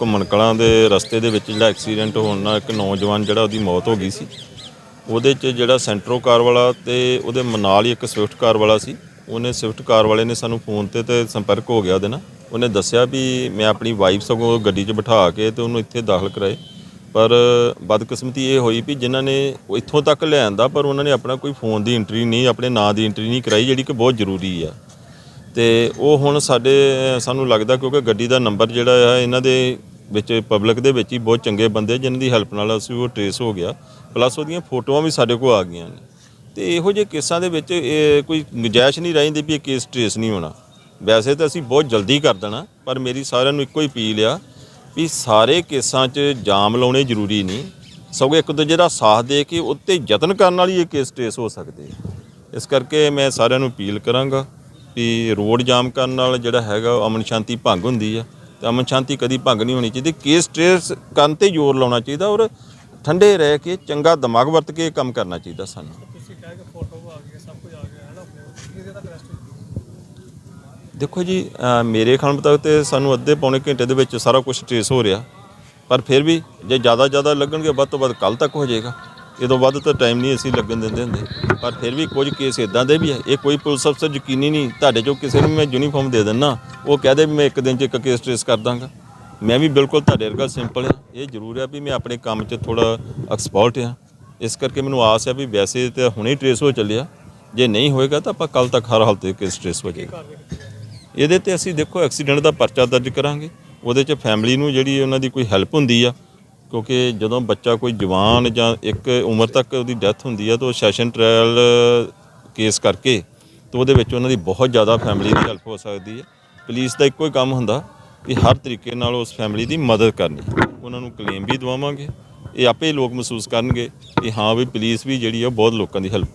ਘੁੰਮਣ ਕਲਾਂ ਦੇ ਰਸਤੇ ਦੇ ਵਿੱਚ ਜਿਹੜਾ ਐਕਸੀਡੈਂਟ ਹੋਣ ਨਾਲ ਇੱਕ ਨੌਜਵਾਨ ਜਿਹੜਾ ਉਹਦੀ ਮੌਤ ਹੋ ਗਈ ਸੀ। ਉਹਦੇ 'ਚ ਜਿਹੜਾ ਸੈਂਟਰੋ ਕਾਰ ਵਾਲਾ ਤੇ ਉਹਦੇ ਨਾਲ ਹੀ ਇੱਕ ਸਵਿਫਟ ਕਾਰ ਵਾਲਾ ਸੀ। ਉਹਨੇ ਸਵਿਫਟ ਕਾਰ ਵਾਲੇ ਨੇ ਸਾਨੂੰ ਫੋਨ ਤੇ ਤੇ ਸੰਪਰਕ ਹੋ ਗਿਆ ਉਹਦੇ ਨਾਲ। ਉਹਨੇ ਦੱਸਿਆ ਵੀ ਮੈਂ ਆਪਣੀ ਵਾਈਫ ਸਗੋਂ ਗੱਡੀ 'ਚ ਬਿਠਾ ਕੇ ਤੇ ਉਹਨੂੰ ਇੱਥੇ ਦਾਖਲ ਕਰਾਏ। ਪਰ ਬਦਕਿਸਮਤੀ ਇਹ ਹੋਈ ਵੀ ਜਿਨ੍ਹਾਂ ਨੇ ਇੱਥੋਂ ਤੱਕ ਲਿਆਂਦਾ, ਪਰ ਉਹਨਾਂ ਨੇ ਆਪਣਾ ਕੋਈ ਫੋਨ ਦੀ ਐਂਟਰੀ ਨਹੀਂ, ਆਪਣੇ ਨਾਂ ਦੀ ਐਂਟਰੀ ਨਹੀਂ ਕਰਾਈ, ਜਿਹੜੀ ਕਿ ਬਹੁਤ ਜ਼ਰੂਰੀ ਆ। ਤੇ ਉਹ ਹੁਣ ਸਾਡੇ, ਸਾਨੂੰ ਲੱਗਦਾ ਕਿਉਂਕਿ ਗੱਡੀ ਦਾ ਨੰਬਰ ਜਿਹੜਾ ਆ, ਇਹਨਾਂ ਦੇ ਵਿੱਚ ਪਬਲਿਕ ਦੇ ਵਿੱਚ ਹੀ ਬਹੁਤ ਚੰਗੇ ਬੰਦੇ ਜਿਨ੍ਹਾਂ ਦੀ ਹੈਲਪ ਨਾਲ ਅਸੀਂ ਉਹ ਟ੍ਰੇਸ ਹੋ ਗਿਆ। ਪਲੱਸ ਉਹਦੀਆਂ ਫੋਟੋਆਂ ਵੀ ਸਾਡੇ ਕੋਲ ਆ ਗਈਆਂ ਨੇ। ਤੇ ਇਹੋ ਜਿਹੇ ਕੇਸਾਂ ਦੇ ਵਿੱਚ ਇਹ ਕੋਈ ਗੁੰਜਾਇਸ਼ ਨਹੀਂ ਰਹਿੰਦੀ ਵੀ ਇਹ ਕੇਸ ਟ੍ਰੇਸ ਨਹੀਂ ਹੋਣਾ। ਵੈਸੇ ਤਾਂ ਅਸੀਂ ਬਹੁਤ ਜਲਦੀ ਕਰ ਦੇਣਾ, ਪਰ ਮੇਰੀ ਸਾਰਿਆਂ ਨੂੰ ਇੱਕੋ ਹੀ ਅਪੀਲ ਆ ਵੀ ਸਾਰੇ ਕੇਸਾਂ 'ਚ ਜਾਮ ਲਾਉਣੇ ਜ਼ਰੂਰੀ ਨਹੀਂ। ਸਗੋਂ ਇੱਕ ਦੂਜੇ ਦਾ ਸਾਥ ਦੇ ਕੇ ਉੱਤੇ ਯਤਨ ਕਰਨ ਨਾਲ ਹੀ ਇਹ ਕੇਸ ਟ੍ਰੇਸ ਹੋ ਸਕਦੇ ਇਸ ਕਰਕੇ ਮੈਂ ਸਾਰਿਆਂ ਨੂੰ ਅਪੀਲ ਕਰਾਂਗਾ ਵੀ ਰੋਡ ਜਾਮ ਕਰਨ ਨਾਲ ਜਿਹੜਾ ਹੈਗਾ ਅਮਨ ਸ਼ਾਂਤੀ ਭੰਗ ਹੁੰਦੀ ਆ। ਤੇ ਅਮਨ ਸ਼ਾਂਤੀ ਕਦੀ ਭੰਗ ਨਹੀਂ ਹੋਣੀ ਚਾਹੀਦੀ। ਕੇਸ ਟ੍ਰੇਸ ਕਰਨ ਤੇ ਜ਼ੋਰ ਲਾਉਣਾ ਚਾਹੀਦਾ ਔਰ ਠੰਡੇ ਰਹਿ ਕੇ ਚੰਗਾ ਦਿਮਾਗ ਵਰਤ ਕੇ ਕੰਮ ਕਰਨਾ ਚਾਹੀਦਾ ਸਾਨੂੰ। ਤੁਸੀਂ ਕਹਿ ਕੇ ਫੋਟੋ ਆ ਗਈ ਸਭ ਕੁਝ ਆ ਗਿਆ ਹੈ ਨਾ ਕਿਹਦੇ ਤੱਕ ਰੈਸਟ ਦੇਖੋ ਜੀ ਮੇਰੇ ਖਿਆਲ ਮੁਤਾਬਕ ਤੇ ਸਾਨੂੰ ਅੱਧੇ ਪੌਣੇ ਘੰਟੇ ਦੇ ਵਿੱਚ ਸਾਰਾ ਕੁਝ ਟ੍ਰੇਸ ਹੋ ਰਿਹਾ। ਪਰ ਫਿਰ ਵੀ ਜੇ ਜ਼ਿਆਦਾ ਜ਼ਿਆਦਾ ਲੱਗਣਗੇ ਵੱਧ ਤੋਂ ਵੱਧ ਕੱਲ ਤੱਕ ਹੋ ਜਾਏਗਾ। ਇਹ ਤੋਂ ਵੱਧ ਤਾਂ ਟਾਈਮ ਨਹੀਂ ਅਸੀਂ ਲੱਗਣ ਦਿੰਦੇ ਹੁੰਦੇ। ਪਰ ਫਿਰ ਵੀ ਕੁਝ ਕੇਸ ਇਦਾਂ ਦੇ ਵੀ ਹੈ ਇਹ ਕੋਈ ਪੁਲਿਸ ਅਫਸਰ ਯਕੀਨੀ ਨਹੀਂ, ਤੁਹਾਡੇ ਚੋਂ ਕਿਸੇ ਨੂੰ ਮੈਂ ਯੂਨੀਫਾਰਮ ਦੇ ਦਿੰਨਾ। ਉਹ ਕਹਦੇ ਵੀ ਮੈਂ ਇੱਕ ਦਿਨ 'ਚ ਇੱਕ ਕੇਸ ਟ੍ਰੇਸ ਕਰ ਦਾਂਗਾ। ਮੈਂ ਵੀ ਬਿਲਕੁਲ ਤੁਹਾਡੇ ਵਰਗਾ ਸਿੰਪਲ ਆ। ਇਹ ਜ਼ਰੂਰ ਆ ਵੀ ਮੈਂ ਆਪਣੇ ਕੰਮ 'ਚ ਥੋੜਾ ਐਕਸਪਰਟ ਆ। ਇਸ ਕਰਕੇ ਮੈਨੂੰ ਆਸ ਹੈ ਵੀ ਵੈਸੇ ਤਾਂ ਹੁਣੇ ਟ੍ਰੇਸ ਹੋ ਚੱਲਿਆ। ਜੇ ਨਹੀਂ ਹੋਏਗਾ ਤਾਂ ਆਪਾਂ ਕੱਲ ਤੱਕ ਹਰ ਹਾਲਤ 'ਤੇ ਕੇਸ ਟ੍ਰੇਸ ਹੋ ਜਾਏਗਾ। ਇਹਦੇ ਤੇ ਅਸੀਂ ਦੇਖੋ ਐਕਸੀਡੈਂਟ ਦਾ ਪਰਚਾ ਦਰਜ ਕਰਾਂਗੇ। ਉਹਦੇ 'ਚ ਫੈਮਿਲੀ ਨੂੰ ਜਿਹੜੀ ਉਹਨਾਂ ਦੀ ਕੋਈ ਹੈਲਪ ਹੁੰਦੀ ਆ ਕਿਉਂਕਿ ਜਦੋਂ ਬੱਚਾ ਕੋਈ ਜਵਾਨ ਜਾਂ ਇੱਕ ਉਮਰ ਤੱਕ ਉਹਦੀ ਡੈਥ ਹੁੰਦੀ ਹੈ ਤਾਂ ਉਹ ਸੈਸ਼ਨ ਟ੍ਰਾਇਲ ਕੇਸ ਕਰਕੇ ਤਾਂ ਉਹਦੇ ਵਿੱਚ ਉਹਨਾਂ ਦੀ ਬਹੁਤ ਜ਼ਿਆਦਾ ਫੈਮਿਲੀ ਦੀ ਹੈਲਪ ਹੋ ਸਕਦੀ ਹੈ ਪੁਲਿਸ ਦਾ ਇੱਕੋ ਹੀ ਕੰਮ ਹੁੰਦਾ ਵੀ ਹਰ ਤਰੀਕੇ ਨਾਲ ਉਸ ਫੈਮਿਲੀ ਦੀ ਮਦਦ ਕਰਨੀ। ਉਹਨਾਂ ਨੂੰ ਕਲੇਮ ਵੀ ਦਵਾਵਾਂਗੇ, ਇਹ ਆਪੇ ਲੋਕ ਮਹਿਸੂਸ ਕਰਨਗੇ ਕਿ ਹਾਂ ਵੀ ਪੁਲਿਸ ਵੀ ਜਿਹੜੀ ਆ, ਉਹ ਬਹੁਤ ਲੋਕਾਂ ਦੀ ਹੈਲਪ ਕਰ